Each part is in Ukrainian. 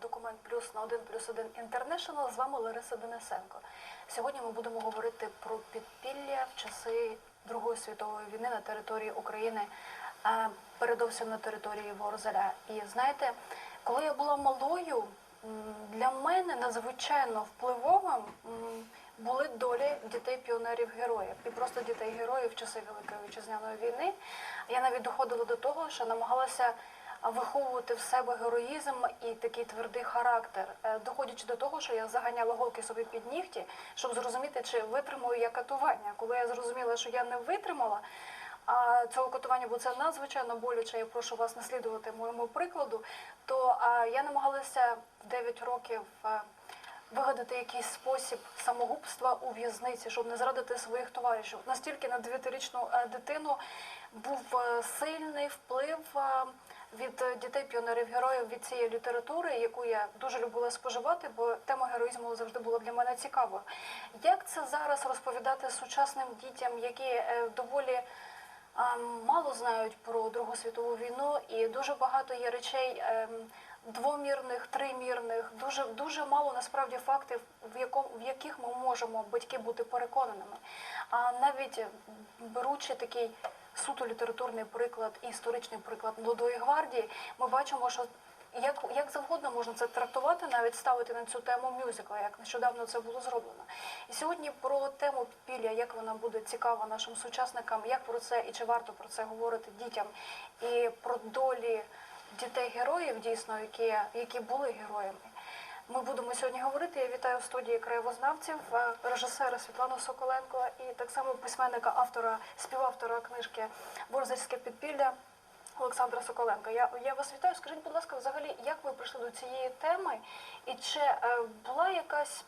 документ плюс на 1 плюс 1 International. З вами Лариса Денисенко. Сьогодні ми будемо говорити про підпілля в часи Другої світової війни на території України, е, передовсім на території Ворзеля. І знаєте, коли я була малою, для мене надзвичайно впливовим були долі дітей-піонерів-героїв і просто дітей-героїв в часи Великої вітчизняної війни. Я навіть доходила до того, що намагалася а, виховувати в себе героїзм і такий твердий характер, е, доходячи до того, що я заганяла голки собі під нігті, щоб зрозуміти, чи витримую я катування. Коли я зрозуміла, що я не витримала. А цього катування, бо це надзвичайно боляче, я прошу вас наслідувати моєму прикладу. То я намагалася в 9 років е, вигадати якийсь спосіб самогубства у в'язниці, щоб не зрадити своїх товаришів. Настільки на 9-річну е, дитину був сильний вплив від е, дітей піонерів героїв від цієї літератури, яку я дуже любила споживати, бо тема героїзму завжди була для мене цікавою. Як це зараз розповідати сучасним дітям, які е, доволі мало знають про Другу світову війну, і дуже багато є речей ем, двомірних, тримірних, дуже дуже мало насправді фактів, в якому в яких ми можемо батьки бути переконаними. А навіть е, беручи такий суто літературний приклад і історичний приклад молодої гвардії, ми бачимо, що як, як завгодно можна це трактувати, навіть ставити на цю тему мюзикла, як нещодавно це було зроблено. І сьогодні про тему підпілля, як вона буде цікава нашим сучасникам, як про це і чи варто про це говорити дітям, і про долі дітей-героїв, дійсно, які, які були героями. Ми будемо сьогодні говорити. Я вітаю в студії краєвознавців, е, режисера Світлану Соколенко і так само письменника, автора, співавтора книжки Борзельське підпілля Олександра Соколенка. Я, я вас вітаю. Скажіть, будь ласка, взагалі, як ви прийшли до цієї теми, і чи е, була якась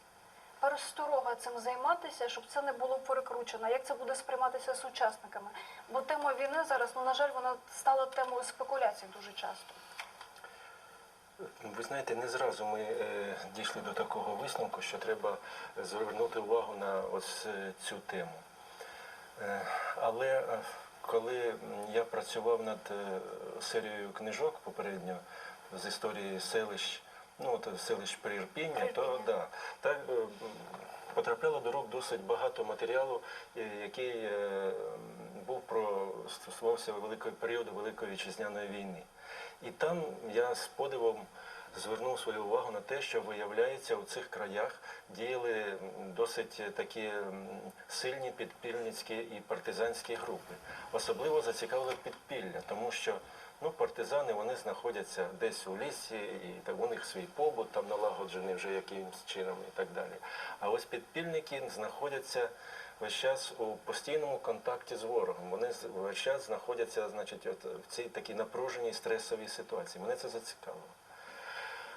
пересторога цим займатися, щоб це не було перекручено? Як це буде сприйматися сучасниками? Бо тема війни зараз, ну на жаль, вона стала темою спекуляцій дуже часто. Ви знаєте, не зразу ми е, дійшли до такого висновку, що треба звернути увагу на ось е, цю тему. Е, але коли я працював над серією книжок попередньо з історії селищ, ну от селищ Прирпіння, то да, так е, потрапляло до рук досить багато матеріалу, який е, був про стосувався великого періоду Великої вітчизняної війни. І там я з подивом звернув свою увагу на те, що виявляється у цих краях діяли досить такі сильні підпільницькі і партизанські групи. Особливо зацікавили підпілля, тому що ну, партизани вони знаходяться десь у лісі, і так у них свій побут там налагоджений вже якимось чином і так далі. А ось підпільники знаходяться весь час у постійному контакті з ворогом. Вони весь час знаходяться, значить, от в цій такій напруженій стресовій ситуації. Мене це зацікавило.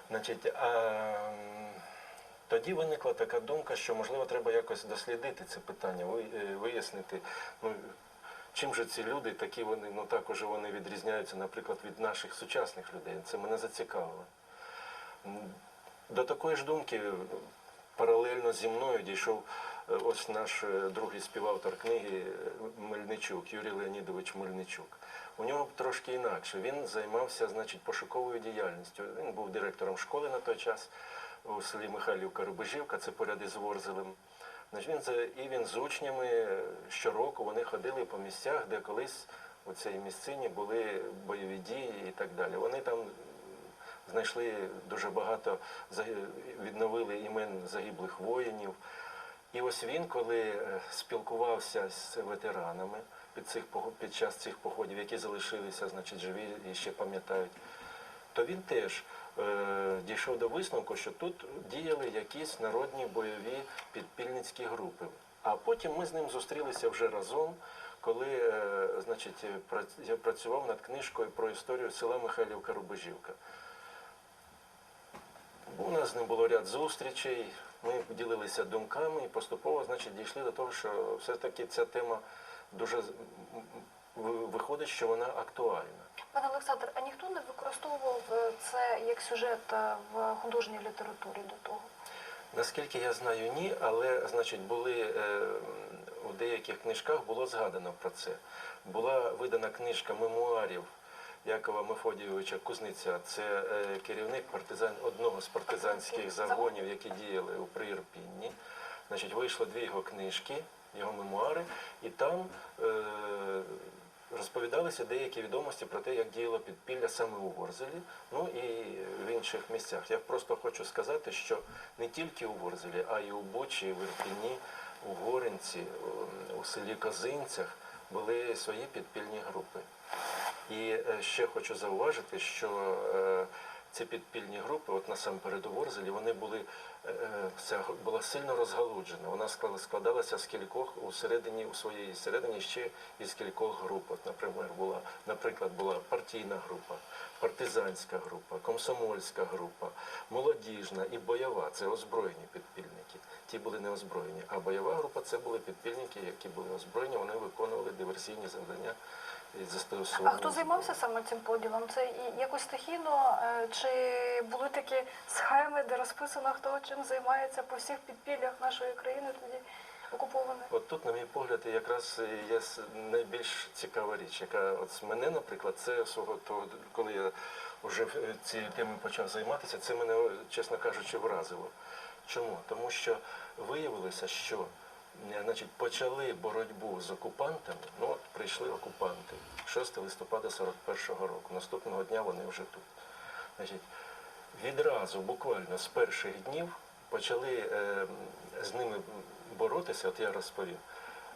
Значить, а, тоді виникла така думка, що можливо треба якось дослідити це питання, е, вияснити. Ну, Чим же ці люди такі вони, ну також вони відрізняються, наприклад, від наших сучасних людей. Це мене зацікавило. До такої ж думки е, паралельно зі мною дійшов е, ось наш е, другий співавтор книги Мельничук, Юрій Леонідович Мельничук. У нього трошки інакше. Він займався значить, пошуковою діяльністю. Він був директором школи на той час у селі Михайлівка Рубежівка, це поряд із Ворзелем. Значить, він і він з учнями е, щороку вони ходили по місцях, де колись у цій місцині були бойові дії і так далі. Вони там знайшли дуже багато, відновили імен загиблих воїнів. І ось він, коли е, спілкувався з ветеранами під, цих, під час цих походів, які залишилися, значить, живі і ще пам'ятають, то він теж дійшов до висновку, що тут діяли якісь народні бойові підпільницькі групи. А потім ми з ним зустрілися вже разом, коли е, значить, е, я працював над книжкою про історію села Михайлівка Рубежівка. У нас з ним було ряд зустрічей, ми поділилися думками і поступово значить, дійшли до того, що все-таки ця тема дуже виходить, що вона актуальна. Пане Олександр, а ніхто не використовував е, це як сюжет е, в художній літературі до того? Наскільки я знаю, ні, але значить були е, у деяких книжках було згадано про це. Була видана книжка мемуарів Якова Мефодійовича Кузниця. Це е, керівник партизан одного з партизанських загонів, які діяли у Приірпінні. Значить, вийшло дві його книжки, його мемуари, і там е, розповідалися деякі відомості про те, як діяло підпілля саме у Ворзелі, ну і в інших місцях. Я просто хочу сказати, що не тільки у Ворзелі, а й у Бучі, в Ірпіні, у Горинці, у- селі Козинцях були свої підпільні групи. І е, ще хочу зауважити, що е, ці підпільні групи, от насамперед у Ворзелі, вони були е, була сильно розгалуджена. Вона складалася з кількох у середині, у своїй середині ще із кількох груп. От, наприклад, була, наприклад, була партійна група, партизанська група, комсомольська група, молодіжна і бойова. Це озброєні підпільники. Ті були не озброєні. А бойова група це були підпільники, які були озброєні. Вони виконували диверсійні завдання і А хто займався саме цим поділом? Це якось стихійно, е, чи були такі схеми, де розписано, хто чим займається по всіх підпіллях нашої країни тоді окупованої? От тут, на мій погляд, якраз є найбільш цікава річ, яка от з мене, наприклад, це свого того, коли я вже е, цією темою почав займатися, це мене, чесно кажучи, вразило. Чому? Тому що виявилося, що значить, почали боротьбу з окупантами, ну от прийшли окупанти 6 листопада 41-го року. Наступного дня вони вже тут. Значить, відразу, буквально з перших днів, почали е, з ними боротися, от я розповів.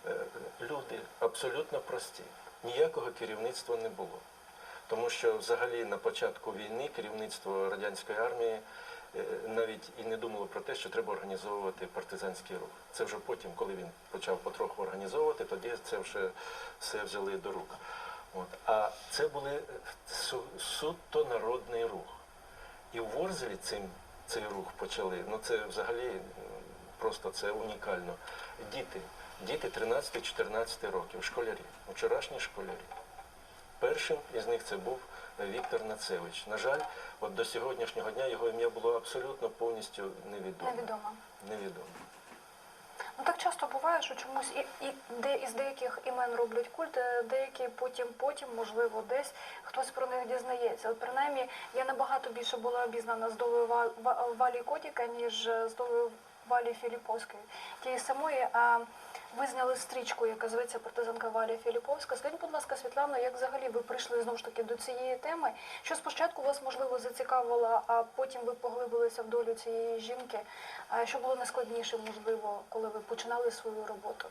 Е, люди абсолютно прості. Ніякого керівництва не було. Тому що взагалі на початку війни керівництво радянської армії е, навіть і не думало про те, що треба організовувати партизанський рух. Це вже потім, коли він почав потроху організовувати, тоді це вже все взяли до рук. От. А це були е, су- суто народний рух. І у Ворзелі цим, цей рух почали. Ну це взагалі просто це унікально. Діти, діти 13-14 років, школярі, вчорашні школярі. Першим із них це був Віктор Нацевич. На жаль, от до сьогоднішнього дня його ім'я було абсолютно повністю невідоме. Невідомо. Невідомо. Ну так часто буває, що чомусь і, і де із деяких імен роблять культ, е, деякі потім, потім, можливо, десь хтось про них дізнається. От принаймні я набагато більше була обізнана з долею Ва- Ва- Валі Котіка, ніж е, з долею Валі Філіповської. Тієї самої а, ви зняли стрічку, яка зветься партизанка Валія Філіповська. Скажіть, будь ласка, Світлано, як взагалі ви прийшли знову ж таки до цієї теми? Що спочатку вас можливо зацікавило, а потім ви поглибилися в долю цієї жінки? А що було найскладніше, можливо, коли ви починали свою роботу?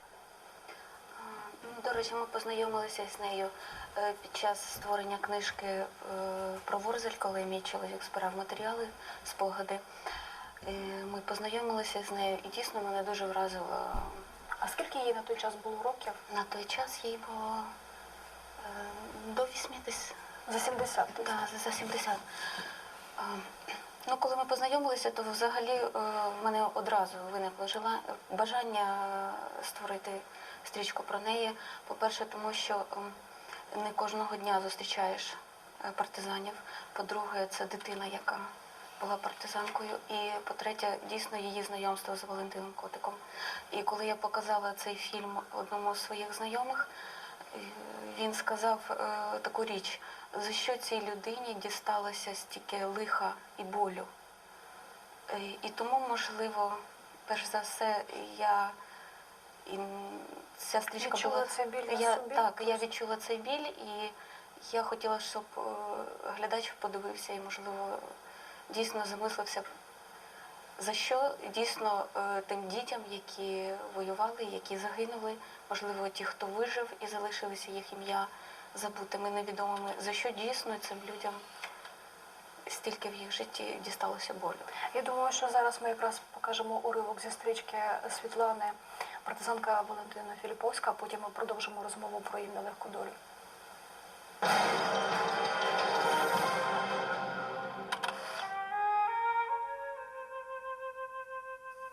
Ну, До речі, ми познайомилися з нею е, під час створення книжки е, про Ворзель, коли мій чоловік збирав матеріали, спогади. Е, Ми познайомилися з нею і дійсно мене дуже вразило. А скільки їй на той час було років? На той час їй було е, до 80, За 70. десь? да, за 70. А, Ну, коли ми познайомилися, то взагалі е, в мене одразу виникло жела- бажання створити стрічку про неї. По-перше, тому що ем, не кожного дня зустрічаєш е, партизанів. По-друге, це дитина, яка була партизанкою. І по-третє, дійсно її знайомство з Валентином Котиком. І коли я показала цей фільм одному з своїх знайомих, е, він сказав е, таку річ, за що цій людині дісталося стільки лиха і болю. Е, І тому, можливо, перш за все, я і ця стрічка Відчула була цей біль я, собі так, я відчула цей біль, і я хотіла, щоб е, глядач подивився і, можливо, дійсно замислився, за що дійсно е, тим дітям, які воювали, які загинули, можливо, ті, хто вижив і залишилися їх ім'я забутими, невідомими, за що дійсно цим людям стільки в їх житті дісталося болю. Я думаю, що зараз ми якраз покажемо уривок зі стрічки Світлани, партизанка Валентина Філіповська, а потім ми продовжимо розмову про її нелегку долю.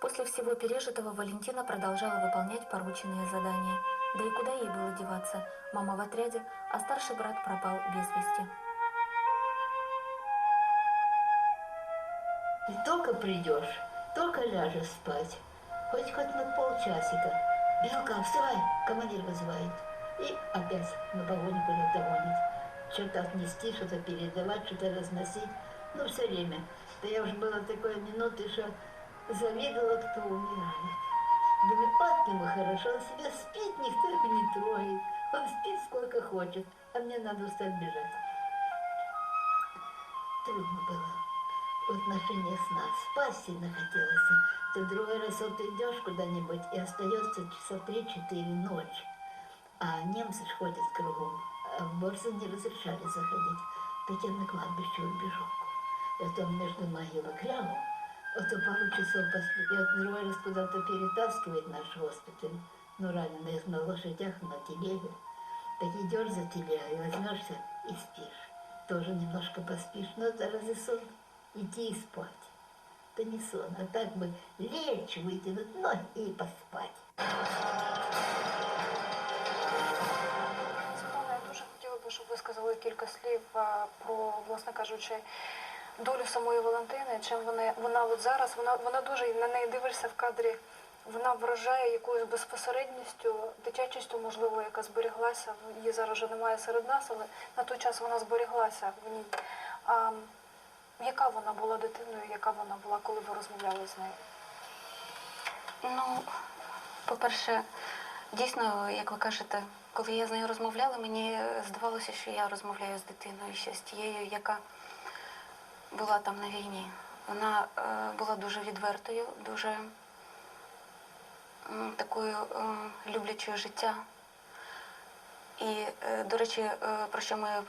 После всего пережитого Валентина продолжала выполнять порученные задания. Да и куда ей было деваться? Мама в отряде, а старший брат пропал без вести. И только придешь, только ляжешь спать, хоть хоть на полчасика. Белка, вставай, командир вызывает. И опять на погоню куда-то гонит. что-то отнести, что-то передавать, что-то разносить. Ну, все время. Да я уже была такой минуты, что завидовала, кто умирает. Думаю, от ему хорошо, он себе спит, никто его не трогает. Он спит сколько хочет, а мне надо устать бежать. Трудно было в отношении сна. Спать сильно хотелось. Ты другой раз вот идешь куда-нибудь и остается часа три-четыре ночи. А немцы ходят кругом. А в Борзу не разрешали заходить. Так я на кладбище убежу. Потом между могилок лягу, а то пару часов посплю. И вот другой раз куда-то перетаскивает наш госпиталь. Ну, раненых на лошадях, на телеге. Так идешь за телегой, возьмешься и спишь. Тоже немножко поспишь, но это разве сон? Идти и спать. Это не сон, а так бы лечь, вытянуть ноги и поспать. Світлана, я дуже хотіла би, щоб ви сказали кілька слів а, про, власне кажучи, долю самої Валентини. Чим вона, вона от зараз, вона, вона дуже на неї дивишся в кадрі. Вона вражає якоюсь безпосередністю, дитячістю, можливо, яка зберіглася. Її зараз вже немає серед нас, але на той час вона зберіглася в ній. А, яка вона була дитиною, яка вона була, коли ви розмовляли з нею? Ну, по-перше, дійсно, як ви кажете, коли я з нею розмовляла, мені здавалося, що я розмовляю з дитиною, ще з тією, яка була там на війні. Вона е, була дуже відвертою, дуже такою е, люблячою життя. І, е, до речі, про що ми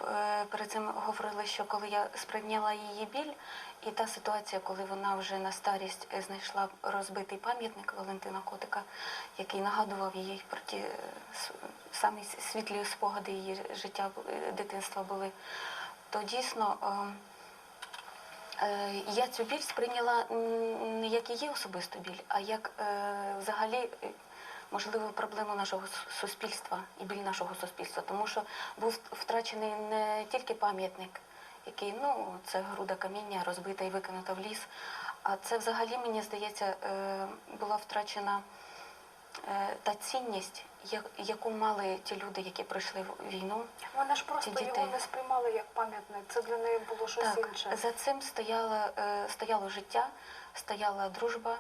перед цим говорили, що коли я сприйняла її біль, і та ситуація, коли вона вже на старість знайшла розбитий пам'ятник Валентина Котика, який нагадував їй про ті самі світлі спогади її життя дитинства були, то дійсно е, е, я цю біль сприйняла не як її особисту біль, а як е, взагалі. е, Можливо, проблему нашого суспільства і біль нашого суспільства, тому що був втрачений не тільки пам'ятник, який ну це груда каміння розбита і викинута в ліс. А це взагалі, мені здається, е, була втрачена е, та цінність, яку мали ті люди, які пройшли війну. Вона ж просто його не сприймала як пам'ятник. Це для неї було щось Так, інше. за цим стояло, е, стояло життя, стояла дружба,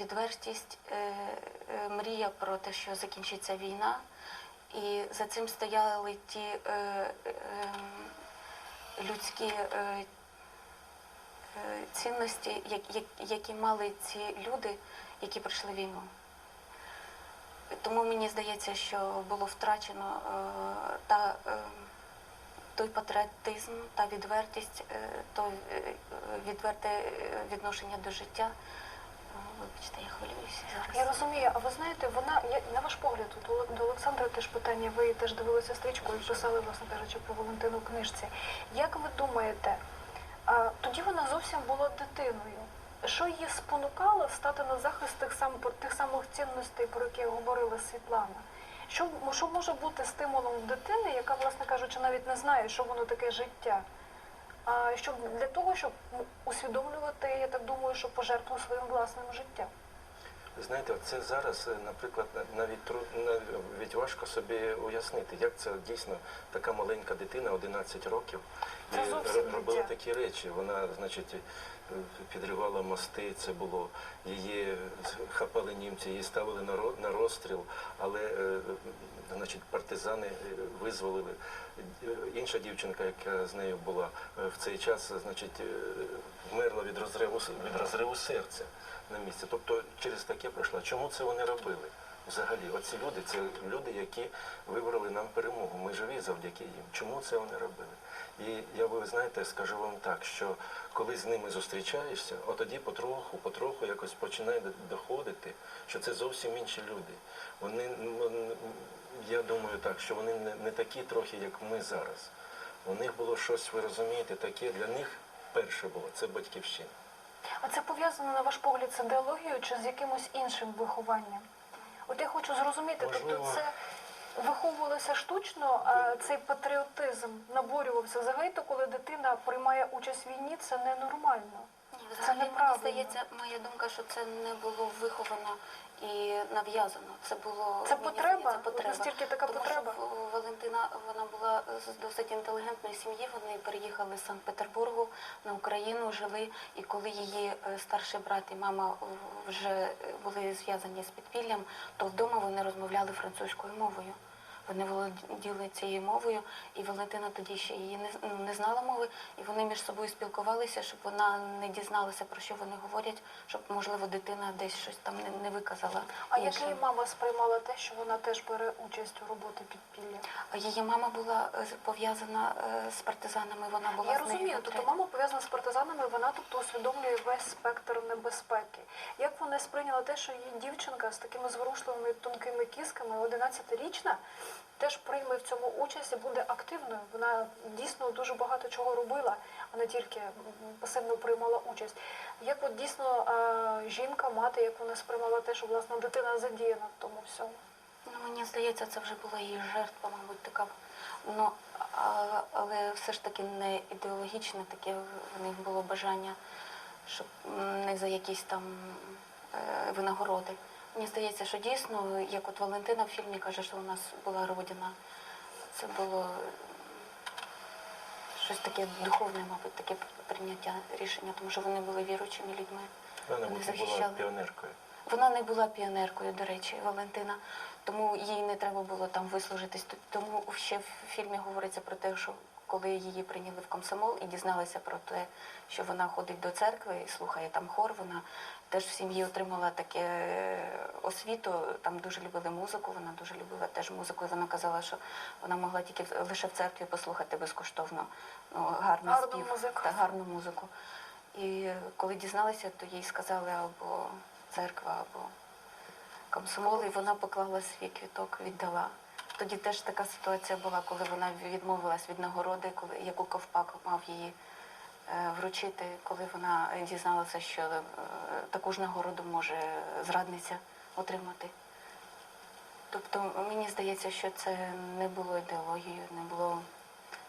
відвертість, е, е, мрія про те, що закінчиться війна. І за цим стояли ті е, е, ем, людські е, е, цінності, як- як- які мали ці люди, які пройшли війну. Тому мені здається, що було втрачено е, та, е, той патріотизм, та відвертість, е, той е, відверте відношення до життя. Вибачте, я хвилююся зараз. Я розумію, а ви знаєте, вона я- на ваш погляд, до- Олександра теж питання. Ви теж дивилися стрічку і писали, власне кажучи, про Валентину книжці. Як ви думаєте, тоді вона зовсім була дитиною? Що її спонукало стати на захист тих сам тих самих цінностей, про які говорила Світлана? Що, що може бути стимулом в дитини, яка, власне кажучи, навіть не знає, що воно таке життя? А щоб для того, щоб усвідомлювати, я так думаю, що пожертву своїм власним життям. Знаєте, це зараз, е, наприклад, навіть навіть важко собі уяснити, як це дійсно така маленька дитина, 11 років, і робила такі речі. Вона, значить, підривала мости, це було її хапали німці, її ставили на розстріл, але е, значить, партизани е, визволили. Інша дівчинка, яка з нею була е, в цей час, значить, вмерла від розриву від розриву серця на місці. Тобто через таке пройшла. Чому це вони робили? Взагалі, оці люди, це люди, які вибрали нам перемогу. Ми живі завдяки їм. Чому це вони робили? І я ви знаєте, скажу вам так, що коли з ними зустрічаєшся, от тоді потроху, потроху якось починає доходити, що це зовсім інші люди. Вони, я думаю так, що вони не, не такі трохи, як ми зараз. У них було щось, ви розумієте, таке для них перше було це батьківщина. А це пов'язано, на ваш погляд, з ідеологією чи з якимось іншим вихованням? От я хочу зрозуміти, тобто це виховувалося штучно, а цей патріотизм наборювався взагалі, то коли дитина приймає участь в війні, це ненормально. Ні, Це мені здається, моя думка, що це не було виховано і нав'язано. Це було Це потреба? От потреба. настільки така Тому потреба? що Валентина вона була з досить інтелігентної сім'ї. Вони переїхали з Санкт-Петербургу на Україну, жили. І коли її е, старший брат і мама вже були зв'язані з підпіллям, то вдома вони розмовляли французькою мовою. Вони володіли цією мовою, і Валентина тоді ще її не, не знала мови, і вони між собою спілкувалися, щоб вона не дізналася, про що вони говорять, щоб, можливо, дитина десь щось там не, не виказала. А як її мама сприймала те, що вона теж бере участь у роботі підпілля? Її мама була е, пов'язана е, з партизанами, вона була Я з розумію, тобто мама пов'язана з партизанами, вона тобто усвідомлює весь спектр небезпеки. Як вона сприйняла те, що її дівчинка з такими зворушливими тонкими кісками, 11-річна, теж прийме в цьому участь і буде активною. Вона дійсно дуже багато чого робила, а не тільки пасивно приймала участь. Як от дійсно е, жінка, мати, як вона сприймала те, що власне дитина задіяна в тому всьому? Ну, мені здається, це вже була її жертва, мабуть, така. Ну, але все ж таки не ідеологічне, таке в них було бажання, щоб не за якісь там е, винагороди. Мені здається, що дійсно, як от Валентина в фільмі каже, що у нас була родина, це було щось таке духовне, мабуть, таке прийняття рішення, тому що вони були віруючими людьми. Вона Вони була піонеркою. Вона не була піонеркою, до речі, Валентина, тому їй не треба було там вислужитись. Тому ще в фільмі говориться про те, що коли її прийняли в комсомол і дізналися про те, що вона ходить до церкви і слухає там хор, вона теж в сім'ї отримала таке е, освіту. Там дуже любили музику, вона дуже любила теж музику. І вона казала, що вона могла тільки лише в церкві послухати безкоштовно ну, гарний Гарну спів музику. та гарну музику. І коли дізналися, то їй сказали або церква, або комсомол, і вона поклала свій квіток, віддала. Тоді теж така ситуація була, коли вона відмовилась від нагороди, коли яку ковпак мав її вручити, коли вона дізналася, що е, таку ж нагороду може зрадниця отримати. Тобто мені здається, що це не було ідеологією, не було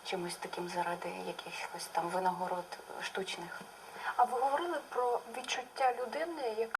чимось таким заради якихось там винагород штучних. А ви говорили про відчуття людини, яка